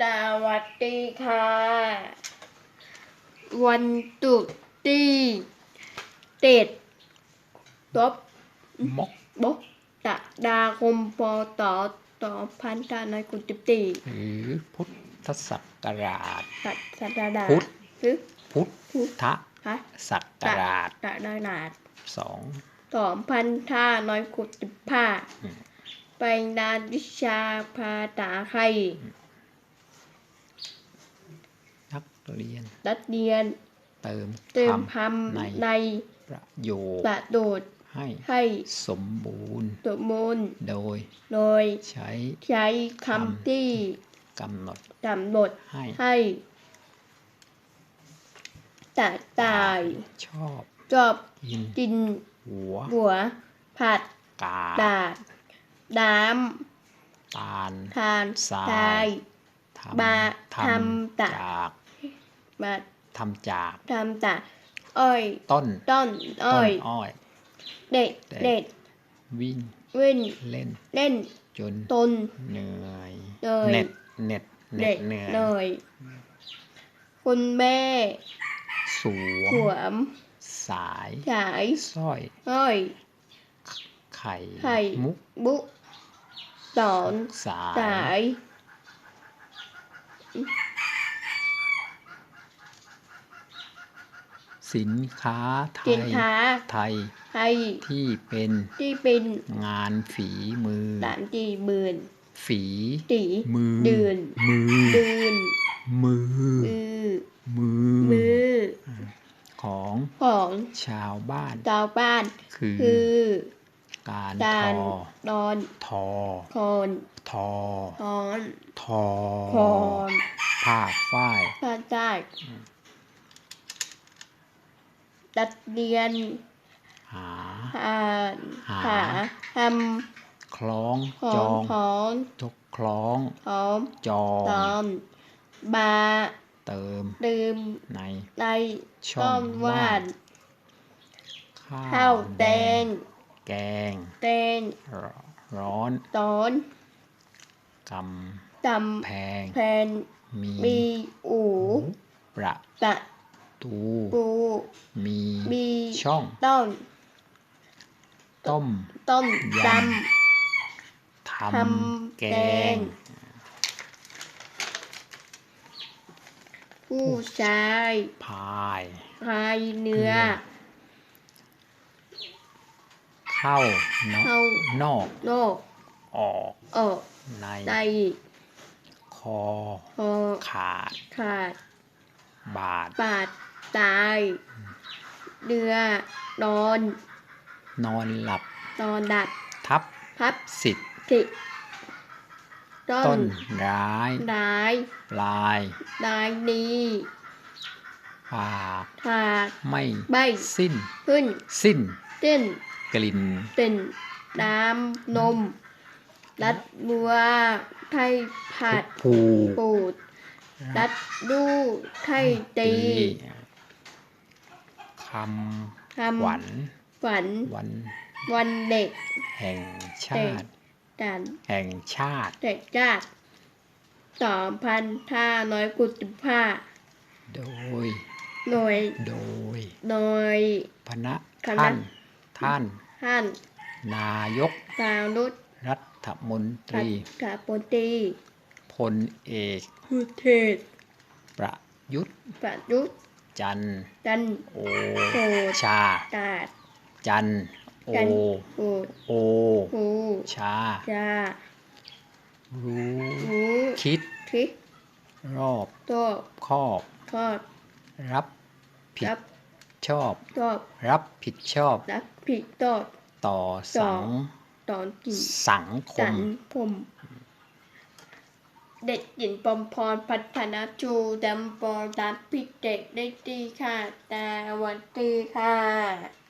สวัสดีค่ะ วันตรุษที่เจ็ดลบมกบกตะดาคมปต่อต่อพันธาในกุฏิตีหรือพุทธศักราชสัตสัตดาพุทธหรือพุทพุทธธฮะศักราชตะดานาดสองสองพันธาน้อยกุฏิผ้าอืมไปนานวิชาภาษาไทย นัก เรียน นักเรียน เติมเติมคคำในในำประโยคประโดดให้ให้สมบูรณ์สมมูลโดย โดย ใช้ใช้คำคำที่กำหนดกำหนดให้ให้ตัดตายชอบจอบกินกินหัวหัว ผัดกาดาดน้ตาลำทานทรายทรายทบาำทำจากจาก มาทำจากทำจากอ้อยต้นต้นต้อ้อนยอ้อยเด็ดเด็ดเด็ดวิ่งวิ่งเล่นเล่นจนตนเหนื่อยเหนื่อยเหน็ดเหน็ดเหน็เด็ดกเหนื่อยหน่อยคุณแม่สวสวมมสายสายสร้อยอ้อยไข่ไข่มุกบุสอนสาสาย สินค้าไทสินยค้า ไทยไทยที่เป็นที่เป็นงานฝีมือ สามจีหมื่นฝีตีมือ เดือนมือดืนมือ มือมือมือของของชาวบ้าน ชาวบ้าน คือคือการกาทรอดอนทอ คอนทอทอนทอคอนผ้าฝ้ายภาคใต้ ตัดเรียน หาอ่านหาหาทคล้องำขอจงองของจกคล้องของจองตอนบาเติมลืมในในช่ต้องนว่าว่านข้าข้าววแดง แกงแดงร้อนตอนกตำแพงำแผ่นมี มีอูประตะ ตูปูมีมีช่อง ต้นต้มต้มยยททำำแกแกงงำผู้ชายพายพายเนื้อ เข้านอกเข้านอกโลกออกออกในใจคอคอ ขาดขาด บาดปาด ตาย เรือ นอน นอนหลับ นอนดับ ทับ พับ สิทธิ์สิต้ต้นนร้าย ร้ายปลายนายนี้ปากถากไม่ใบสิ้น ขึ้น สิ้นติ้นกลิ่นติ่นน้ำนม รัดบัวไทยผัดผูปูด รัดดูไทยตีคคำขวัญำฝันวันวันเด็ก แห่งชาติกันแห่งชาติเด็กชาติสองพันห้าร้อยกุสิบห้าโดยหน่วยโดย โดยพระคณะท่านท่าน ท่าน นายกสารุตรัฐมนตกัรีกาปตี พลเอกผู้เทศ ประยุทธ์ ประยุทธ์ จันทร์จันโอโอชา ตาดจันทร์โอจันโอโอหูชาจารู้หูคิดทิศรอบตัวคอบทอดรับผิรัดบชอบชอบรับผิดชอบรับผิดชอบต่อต่สัองตอนกี่สังคสัม นผม เด็กหญิงปมพรพัฒนาชูดัมปอดับพิเด็กได้ดีค่ะ แต่วันดีค่ะ